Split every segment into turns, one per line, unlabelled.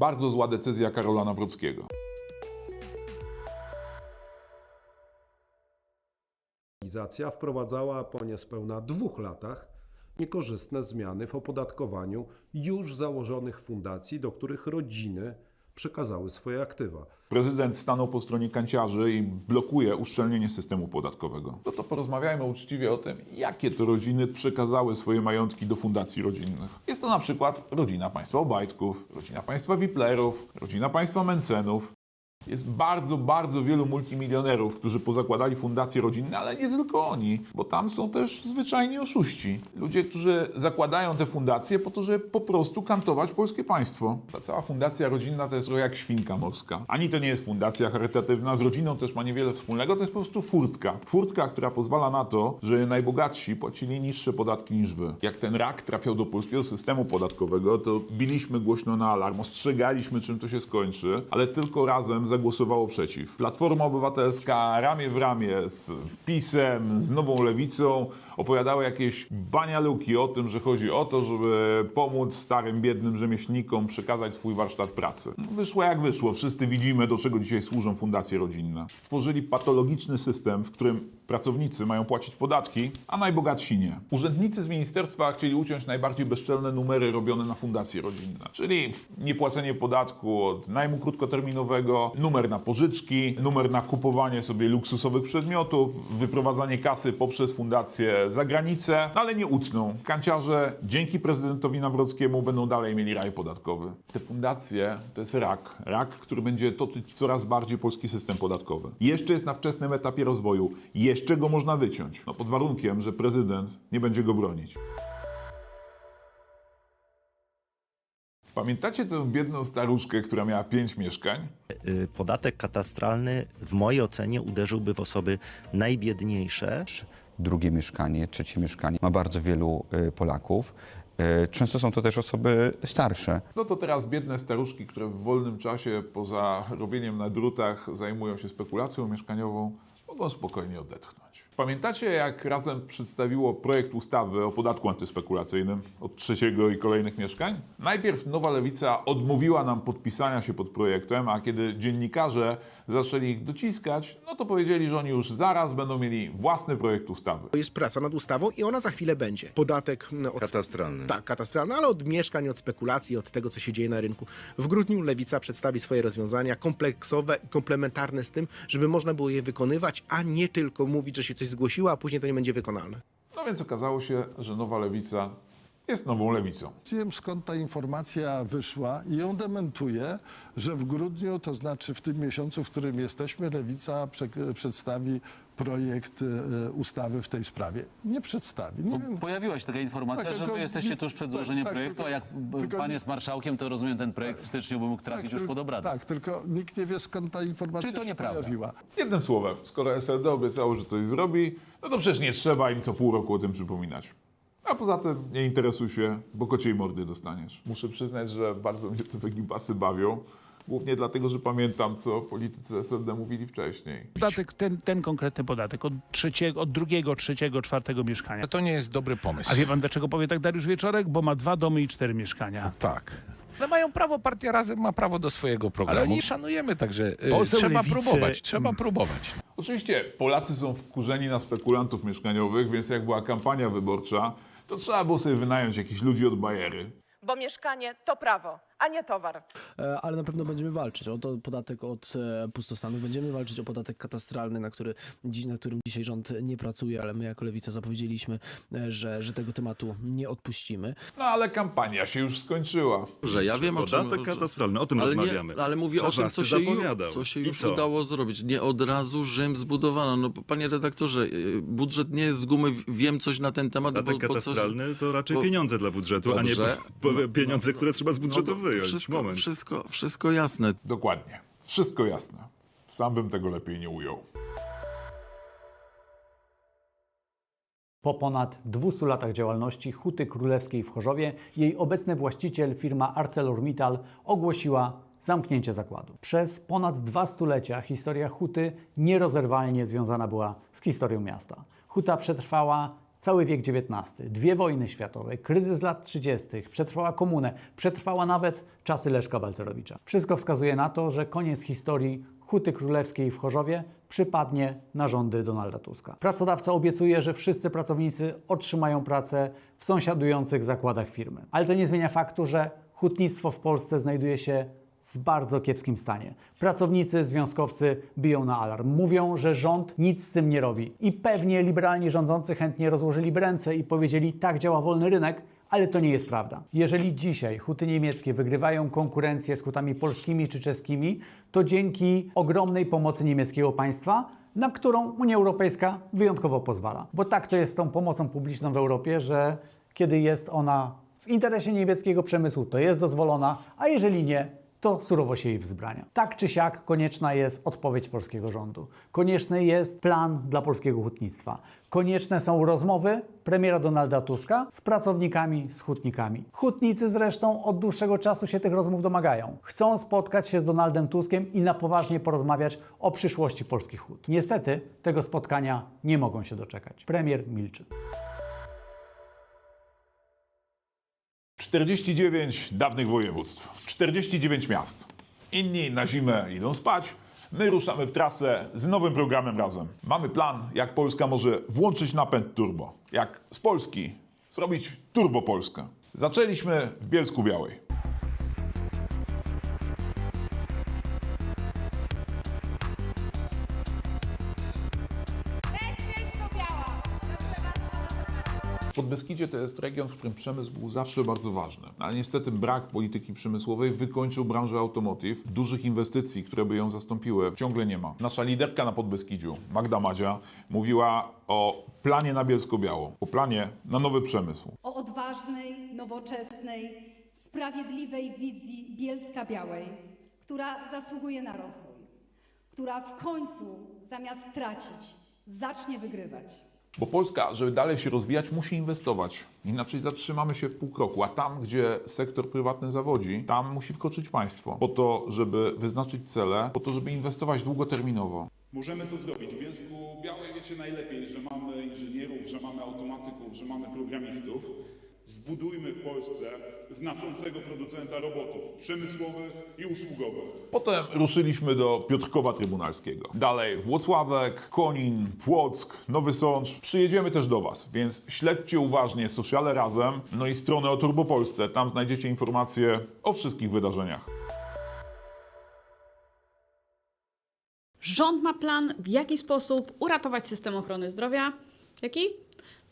Bardzo zła decyzja Karola Nawrockiego.
Organizacja wprowadzała po niespełna dwóch latach niekorzystne zmiany w opodatkowaniu już założonych fundacji, do których rodziny przekazały swoje aktywa.
Prezydent stanął po stronie kanciarzy i blokuje uszczelnienie systemu podatkowego. No to porozmawiajmy uczciwie o tym, jakie to rodziny przekazały swoje majątki do fundacji rodzinnych. Jest to na przykład rodzina państwa Obajtków, rodzina państwa Wiplerów, rodzina państwa Mencenów. Jest bardzo, bardzo wielu multimilionerów, którzy pozakładali fundacje rodzinne, ale nie tylko oni, bo tam są też zwyczajni oszuści. Ludzie, którzy zakładają te fundacje po to, żeby po prostu kantować polskie państwo. Ta cała fundacja rodzinna to jest trochę jak świnka morska. Ani to nie jest fundacja charytatywna, z rodziną też ma niewiele wspólnego, to jest po prostu furtka. Furtka, która pozwala na to, że najbogatsi płacili niższe podatki niż wy. Jak ten rak trafiał do polskiego systemu podatkowego, to biliśmy głośno na alarm, ostrzegaliśmy, czym to się skończy, ale tylko razem zagłosowało przeciw. Platforma Obywatelska ramię w ramię z PiSem, z Nową Lewicą opowiadały jakieś banialuki o tym, że chodzi o to, żeby pomóc starym, biednym rzemieślnikom przekazać swój warsztat pracy. Wyszło jak wyszło. Wszyscy widzimy, do czego dzisiaj służą fundacje rodzinne. Stworzyli patologiczny system, w którym pracownicy mają płacić podatki, a najbogatsi nie. Urzędnicy z ministerstwa chcieli uciąć najbardziej bezczelne numery robione na fundacje rodzinne, czyli niepłacenie podatku od najmu krótkoterminowego, numer na pożyczki, numer na kupowanie sobie luksusowych przedmiotów, wyprowadzanie kasy poprzez fundację za granicę, ale nie utną. Kanciarze dzięki prezydentowi Nawrockiemu będą dalej mieli raj podatkowy. Te fundacje to jest rak. Rak, który będzie toczyć coraz bardziej polski system podatkowy. Jeszcze jest na wczesnym etapie rozwoju. Jeszcze go można wyciąć. No pod warunkiem, że prezydent nie będzie go bronić. Pamiętacie tę biedną staruszkę, która miała pięć mieszkań?
Y, Podatek katastralny w mojej ocenie uderzyłby w osoby najbiedniejsze.
drugie mieszkanie, trzecie mieszkanie ma bardzo wielu y, Polaków. Y, Często są to też osoby starsze.
No to teraz biedne staruszki, które w wolnym czasie poza robieniem na drutach zajmują się spekulacją mieszkaniową, mogą spokojnie odetchnąć. Pamiętacie, jak razem przedstawiło projekt ustawy o podatku antyspekulacyjnym od trzeciego i kolejnych mieszkań? Najpierw Nowa Lewica odmówiła nam podpisania się pod projektem, a kiedy dziennikarze zaczęli ich dociskać, no to powiedzieli, że oni już zaraz będą mieli własny projekt ustawy.
To jest praca nad ustawą i ona za chwilę będzie. Podatek no, od,
Katastralny.
tak, katastralny, ale od mieszkań, od spekulacji, od tego, co się dzieje na rynku. W grudniu Lewica przedstawi swoje rozwiązania kompleksowe i komplementarne z tym, żeby można było je wykonywać, a nie tylko mówić, że się coś zgłosiło, a później to nie będzie wykonalne.
No więc okazało się, że Nowa Lewica jest nową lewicą.
Wiem skąd ta informacja wyszła i ją dementuję, że w grudniu, to znaczy w tym miesiącu, w którym jesteśmy, Lewica prze- przedstawi projekt e, ustawy w tej sprawie. Nie przedstawi. Nie wiem.
Pojawiła się taka informacja,
Tak,
że
tylko
wy jesteście
nie-
tuż przed
tak,
złożeniem
tak,
projektu,
tylko-
a jak b-
tylko
pan jest marszałkiem, to rozumiem, ten projekt w styczniu by mógł trafić już
tyl-
pod obrady.
Tak, tylko nikt nie wie skąd ta informacja
Czyli to
się
nieprawda.
pojawiła.
Jednym słowem, skoro SLD obiecało, że coś zrobi, no to przecież nie trzeba im co pół roku o tym przypominać. A poza tym nie interesuj się, bo kociej mordy dostaniesz. Muszę przyznać, że bardzo mnie te wegibasy bawią. Głównie dlatego, że pamiętam, co politycy SLD mówili wcześniej.
Podatek, ten, ten konkretny podatek od trzeciego, od drugiego, trzeciego, czwartego mieszkania.
To nie jest dobry pomysł.
A wie pan dlaczego powie tak Dariusz Wieczorek? Bo ma dwa domy i cztery mieszkania.
Tak. No mają prawo, partia Razem ma prawo do swojego programu.
Ale nie-
szanujemy, także y,
Poseł
trzeba
Lewicy-
próbować, trzeba próbować.
Oczywiście Polacy są wkurzeni na spekulantów mieszkaniowych, więc jak była kampania wyborcza, to trzeba było sobie wynająć jakichś ludzi od bajery.
bo mieszkanie to prawo, a nie towar.
E, ale na pewno będziemy walczyć o to podatek od e, pustostanów. Będziemy walczyć o podatek katastralny, na, który, dzi- na którym dzisiaj rząd nie pracuje, ale my jako Lewica zapowiedzieliśmy, e, że, że tego tematu nie odpuścimy.
No ale kampania się już skończyła.
Że ja wiem o czym...
Podatek katastralny, o tym
ale
rozmawiamy.
Nie, ale mówię o tym, co się, ju,
zapowiadał.
co się
I
już
co?
udało zrobić. Nie od razu Rzym zbudowano. No, panie redaktorze, y, budżet nie jest z gumy, wiem coś na ten temat,
Podatek
bo, bo coś...
katastralny to raczej
bo-
pieniądze dla budżetu, a nie
Dobrze.
pieniądze, które trzeba z budżetu
No,
wyjąć.
Wszystko,
Moment.
wszystko, wszystko jasne.
Dokładnie. Wszystko jasne. Sam bym tego lepiej nie ujął.
Po ponad 200 latach działalności Huty Królewskiej w Chorzowie jej obecny właściciel, firma ArcelorMittal, ogłosiła zamknięcie zakładu. Przez ponad dwa stulecia historia Huty nierozerwalnie związana była z historią miasta. Huta przetrwała cały wiek XIX, dwie wojny światowe, kryzys lat 30., przetrwała komunę, przetrwała nawet czasy Leszka Balcerowicza. Wszystko wskazuje na to, że koniec historii Huty Królewskiej w Chorzowie przypadnie na rządy Donalda Tuska. Pracodawca obiecuje, że wszyscy pracownicy otrzymają pracę w sąsiadujących zakładach firmy. Ale to nie zmienia faktu, że hutnictwo w Polsce znajduje się w bardzo kiepskim stanie. Pracownicy, związkowcy biją na alarm. Mówią, że rząd nic z tym nie robi. I pewnie liberalni rządzący chętnie rozłożyli ręce i powiedzieli, tak działa wolny rynek, ale to nie jest prawda. Jeżeli dzisiaj huty niemieckie wygrywają konkurencję z hutami polskimi czy czeskimi, to dzięki ogromnej pomocy niemieckiego państwa, na którą Unia Europejska wyjątkowo pozwala. Bo tak to jest z tą pomocą publiczną w Europie, że kiedy jest ona w interesie niemieckiego przemysłu, to jest dozwolona, a jeżeli nie, to surowo się jej wzbrania. Tak czy siak konieczna jest odpowiedź polskiego rządu. Konieczny jest plan dla polskiego hutnictwa. Konieczne są rozmowy premiera Donalda Tuska z pracownikami, z hutnikami. Hutnicy zresztą od dłuższego czasu się tych rozmów domagają. Chcą spotkać się z Donaldem Tuskiem i na poważnie porozmawiać o przyszłości polskich hut. Niestety tego spotkania nie mogą się doczekać. Premier milczy.
49 dawnych województw, 49 miast. Inni na zimę idą spać, my ruszamy w trasę z nowym programem razem. Mamy plan, jak Polska może włączyć napęd turbo. Jak z Polski zrobić turbo Polskę. Zaczęliśmy w Bielsku Białej. Podbeskidzie to jest region, w którym przemysł był zawsze bardzo ważny. Ale niestety brak polityki przemysłowej wykończył branżę automotive. Dużych inwestycji, które by ją zastąpiły, ciągle nie ma. Nasza liderka na Podbeskidziu, Magda Madzia, mówiła o planie na Bielsko-Białą, o planie na nowy przemysł.
o odważnej, nowoczesnej, sprawiedliwej wizji Bielska Białej, która zasługuje na rozwój, która w końcu zamiast tracić, zacznie wygrywać.
Bo Polska, żeby dalej się rozwijać, musi inwestować. Inaczej zatrzymamy się w pół kroku. A tam, gdzie sektor prywatny zawodzi, tam musi wkroczyć państwo. Po to, żeby wyznaczyć cele, po to, żeby inwestować długoterminowo.
Możemy to zrobić. W Bielsku Białej wiecie najlepiej, że mamy inżynierów, że mamy automatyków, że mamy programistów. Zbudujmy w Polsce znaczącego producenta robotów przemysłowych i usługowych.
Potem ruszyliśmy do Piotrkowa Trybunalskiego. Dalej Włocławek, Konin, Płock, Nowy Sącz. Przyjedziemy też do Was, więc śledźcie uważnie Sociale Razem, no i stronę o Turbopolsce. Tam znajdziecie informacje o wszystkich wydarzeniach.
Rząd ma plan, w jaki sposób uratować system ochrony zdrowia. Jaki?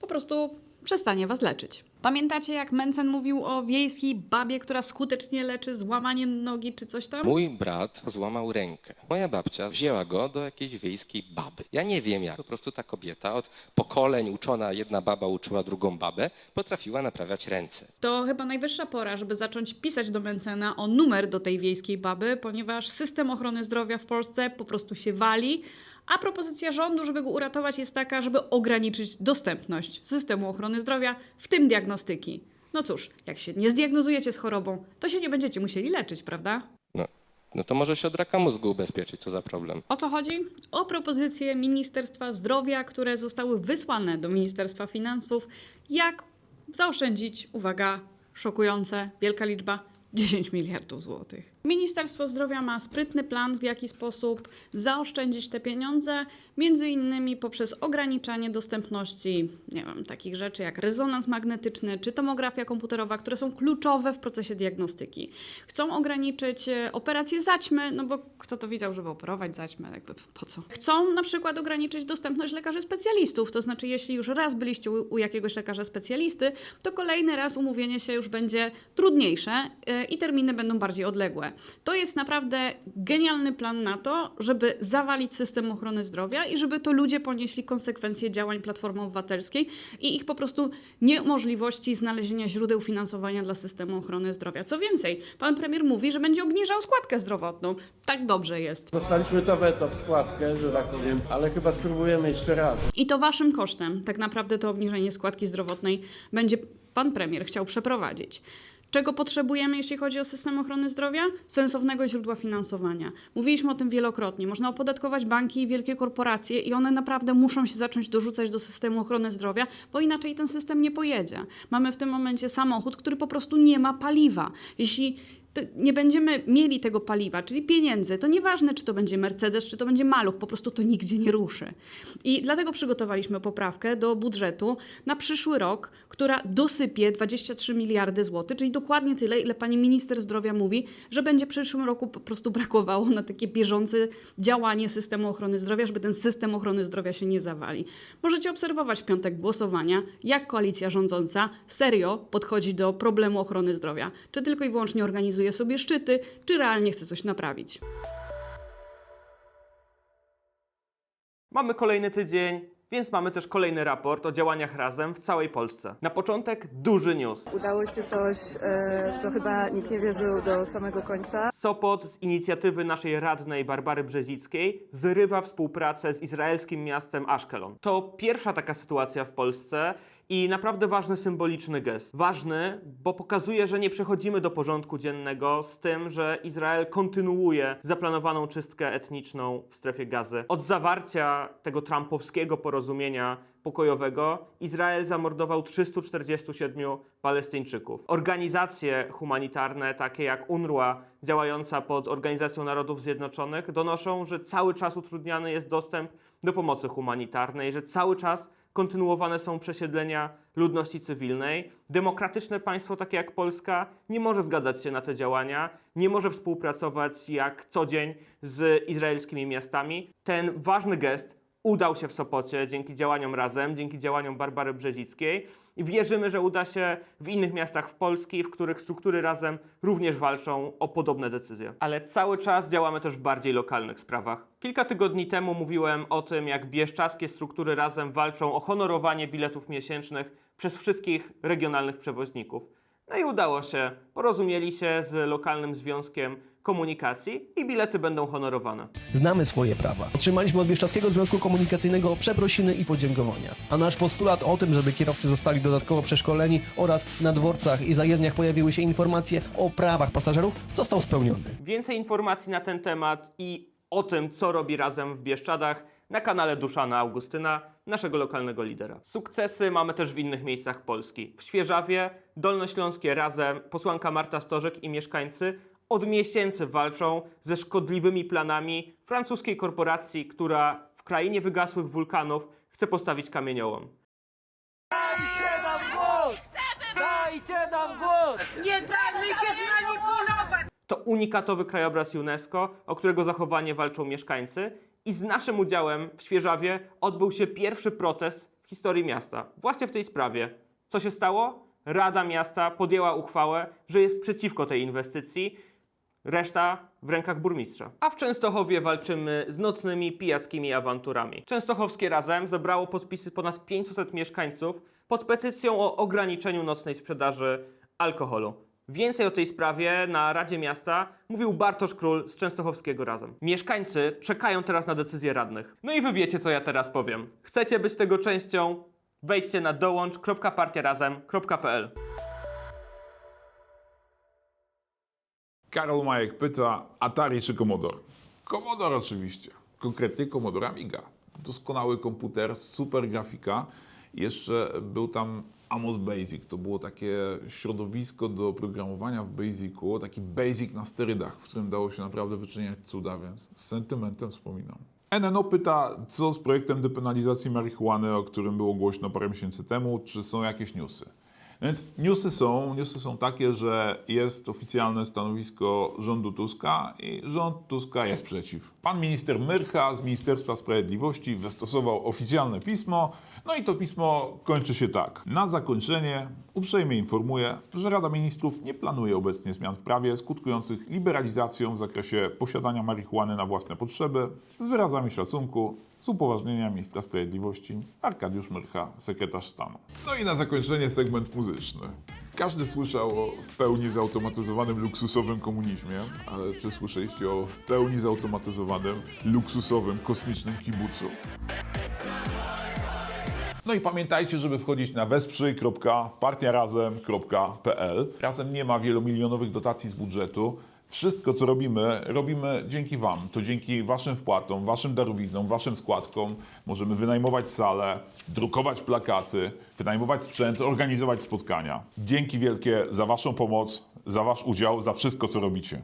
Po prostu przestanie was leczyć. Pamiętacie, jak Mencen mówił o wiejskiej babie, która skutecznie leczy złamanie nogi czy coś tam?
Mój brat złamał rękę. Moja babcia wzięła go do jakiejś wiejskiej baby. Ja nie wiem jak. Po prostu ta kobieta od pokoleń uczona, jedna baba uczyła drugą babę, potrafiła naprawiać ręce.
To chyba najwyższa pora, żeby zacząć pisać do Mencena o numer do tej wiejskiej baby, ponieważ system ochrony zdrowia w Polsce po prostu się wali, a propozycja rządu, żeby go uratować, jest taka, żeby ograniczyć dostępność systemu ochrony zdrowia, w tym diagnostyki. No cóż, jak się nie zdiagnozujecie z chorobą, to się nie będziecie musieli leczyć, prawda?
No, no to może się od raka mózgu ubezpieczyć, co za problem.
O co chodzi? O propozycje Ministerstwa Zdrowia, które zostały wysłane do Ministerstwa Finansów, jak zaoszczędzić, uwaga, szokujące, wielka liczba, 10 miliardów złotych. Ministerstwo Zdrowia ma sprytny plan, w jaki sposób zaoszczędzić te pieniądze, między innymi poprzez ograniczanie dostępności, nie wiem, takich rzeczy jak rezonans magnetyczny czy tomografia komputerowa, które są kluczowe w procesie diagnostyki. Chcą ograniczyć e, operacje zaćmy, no bo kto to widział, żeby operować zaćmę, jakby po co? Chcą na przykład ograniczyć dostępność lekarzy specjalistów, to znaczy jeśli już raz byliście u, u jakiegoś lekarza specjalisty, to kolejny raz umówienie się już będzie trudniejsze e, i terminy będą bardziej odległe. To jest naprawdę genialny plan na to, żeby zawalić system ochrony zdrowia i żeby to ludzie ponieśli konsekwencje działań Platformy Obywatelskiej i ich po prostu niemożliwości znalezienia źródeł finansowania dla systemu ochrony zdrowia. Co więcej, pan premier mówi, że będzie obniżał składkę zdrowotną. Tak dobrze jest.
Dostaliśmy to weto w składkę, że tak powiem, ale chyba spróbujemy jeszcze raz.
I to waszym kosztem tak naprawdę to obniżenie składki zdrowotnej będzie pan premier chciał przeprowadzić. Czego potrzebujemy, jeśli chodzi o system ochrony zdrowia? Sensownego źródła finansowania. Mówiliśmy o tym wielokrotnie. Można opodatkować banki i wielkie korporacje i one naprawdę muszą się zacząć dorzucać do systemu ochrony zdrowia, bo inaczej ten system nie pojedzie. Mamy w tym momencie samochód, który po prostu nie ma paliwa. Jeśli nie będziemy mieli tego paliwa, czyli pieniędzy, to nieważne, czy to będzie Mercedes, czy to będzie Maluch, po prostu to nigdzie nie ruszy. I dlatego przygotowaliśmy poprawkę do budżetu na przyszły rok, która dosypie 23 miliardy złotych, czyli dokładnie tyle, ile pani minister zdrowia mówi, że będzie w przyszłym roku po prostu brakowało na takie bieżące działanie systemu ochrony zdrowia, żeby ten system ochrony zdrowia się nie zawali. Możecie obserwować w piątek głosowania, jak koalicja rządząca serio podchodzi do problemu ochrony zdrowia. Czy tylko i wyłącznie organizuje sobie szczyty, czy realnie chce coś naprawić.
Mamy kolejny tydzień, więc mamy też kolejny raport o działaniach razem w całej Polsce. Na początek duży news.
Udało się coś, e, w co chyba nikt nie wierzył do samego końca.
Sopot z inicjatywy naszej radnej Barbary Brzezickiej zrywa współpracę z izraelskim miastem Ashkelon. To pierwsza taka sytuacja w Polsce i naprawdę ważny symboliczny gest. Ważny, bo pokazuje, że nie przechodzimy do porządku dziennego z tym, że Izrael kontynuuje zaplanowaną czystkę etniczną w strefie gazy. Od zawarcia tego trumpowskiego porozumienia pokojowego Izrael zamordował 347 Palestyńczyków. Organizacje humanitarne, takie jak UNRWA, działająca pod Organizacją Narodów Zjednoczonych, donoszą, że cały czas utrudniany jest dostęp do pomocy humanitarnej, że cały czas kontynuowane są przesiedlenia ludności cywilnej. Demokratyczne państwo takie jak Polska nie może zgadzać się na te działania, nie może współpracować jak co dzień z izraelskimi miastami. Ten ważny gest udał się w Sopocie dzięki działaniom Razem, dzięki działaniom Barbary Brzezickiej i wierzymy, że uda się w innych miastach w Polski, w których struktury Razem również walczą o podobne decyzje. Ale cały czas działamy też w bardziej lokalnych sprawach. Kilka tygodni temu mówiłem o tym, jak bieszczadzkie struktury Razem walczą o honorowanie biletów miesięcznych przez wszystkich regionalnych przewoźników. No i udało się. Porozumieli się z lokalnym związkiem komunikacji i bilety będą honorowane.
Znamy swoje prawa. Otrzymaliśmy od Bieszczadzkiego Związku Komunikacyjnego przeprosiny i podziękowania. A nasz postulat o tym, żeby kierowcy zostali dodatkowo przeszkoleni oraz na dworcach i zajezdniach pojawiły się informacje o prawach pasażerów, został spełniony.
Więcej informacji na ten temat i o tym, co robi razem w Bieszczadach na kanale Duszana Augustyna, naszego lokalnego lidera. Sukcesy mamy też w innych miejscach Polski. W Świeżawie, Dolnośląskie Razem, posłanka Marta Stożek i mieszkańcy od miesięcy walczą ze szkodliwymi planami francuskiej korporacji, która w krainie wygasłych wulkanów chce postawić kamieniołom.
Dajcie nam głos! Dajcie nam głos! Nie damy się zmanipulować!
To unikatowy krajobraz UNESCO, o którego zachowanie walczą mieszkańcy i z naszym udziałem w Świeżawie odbył się pierwszy protest w historii miasta. Właśnie w tej sprawie. Co się stało? Rada Miasta podjęła uchwałę, że jest przeciwko tej inwestycji, reszta w rękach burmistrza. A w Częstochowie walczymy z nocnymi pijackimi awanturami. Częstochowskie Razem zebrało podpisy ponad 500 mieszkańców pod petycją o ograniczeniu nocnej sprzedaży alkoholu. Więcej o tej sprawie na Radzie Miasta mówił Bartosz Król z Częstochowskiego Razem. Mieszkańcy czekają teraz na decyzję radnych. No i wy wiecie, co ja teraz powiem. Chcecie być tego częścią? Wejdźcie na dołącz.partiarazem.pl
Karol Majek pyta, Atari czy Commodore? Commodore oczywiście. Konkretnie Commodore Amiga. Doskonały komputer, super grafika. Jeszcze był tam Amos Basic. To było takie środowisko do programowania w Basicu, taki Basic na sterydach, w którym dało się naprawdę wyczyniać cuda, więc z sentymentem wspominam. NNO pyta, co z projektem depenalizacji marihuany, o którym było głośno parę miesięcy temu, czy są jakieś newsy? Więc newsy są, newsy są takie, że jest oficjalne stanowisko rządu Tuska i rząd Tuska jest przeciw. Pan minister Myrcha z Ministerstwa Sprawiedliwości wystosował oficjalne pismo, no i to pismo kończy się tak. Na zakończenie uprzejmie informuję, że Rada Ministrów nie planuje obecnie zmian w prawie skutkujących liberalizacją w zakresie posiadania marihuany na własne potrzeby. Z wyrazami szacunku, z upoważnienia ministra sprawiedliwości Arkadiusz Myrcha, sekretarz stanu. No i na zakończenie segment muzyczny. Każdy słyszał o w pełni zautomatyzowanym luksusowym komunizmie, ale czy słyszeliście o w pełni zautomatyzowanym luksusowym kosmicznym kibucu? No i pamiętajcie, żeby wchodzić na wesprzyj.partiarazem.pl. Razem nie ma wielomilionowych dotacji z budżetu. Wszystko, co robimy, robimy dzięki Wam. To dzięki Waszym wpłatom, Waszym darowiznom, Waszym składkom możemy wynajmować sale, drukować plakaty, wynajmować sprzęt, organizować spotkania. Dzięki wielkie za Waszą pomoc, za Wasz udział, za wszystko, co robicie.